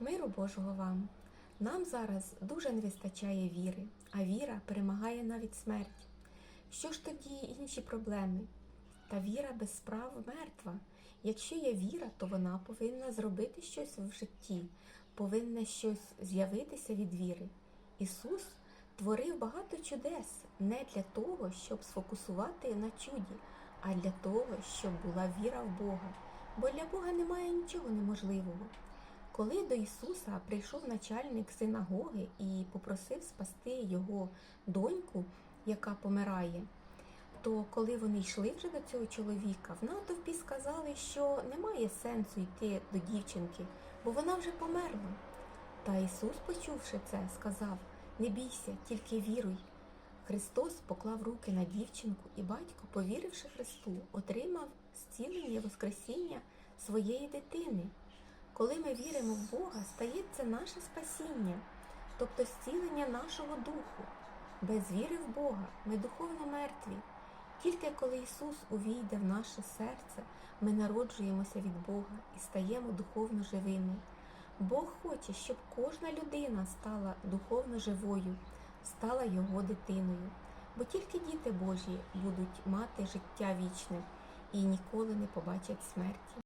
Миру Божого вам! Нам зараз дуже не вистачає віри, а віра перемагає навіть смерть. Що ж тоді інші проблеми? Та віра без справ мертва. Якщо є віра, то вона повинна зробити щось в житті, повинна щось з'явитися від віри. Ісус творив багато чудес не для того, щоб сфокусувати на чуді, а для того, щоб була віра в Бога. Бо для Бога немає нічого неможливого. Коли до Ісуса прийшов начальник синагоги і попросив спасти його доньку, яка помирає, то коли вони йшли вже до цього чоловіка, в натовпі сказали, що немає сенсу йти до дівчинки, бо вона вже померла. Та Ісус, почувши це, сказав: Не бійся, тільки віруй. Христос поклав руки на дівчинку, і батько, повіривши Христу, отримав зцілення воскресіння своєї дитини. Коли ми віримо в Бога, стається наше спасіння, тобто зцілення нашого духу. Без віри в Бога ми духовно мертві. Тільки коли Ісус увійде в наше серце, ми народжуємося від Бога і стаємо духовно живими. Бог хоче, щоб кожна людина стала духовно живою, стала його дитиною, бо тільки діти Божі будуть мати життя вічне і ніколи не побачать смерті.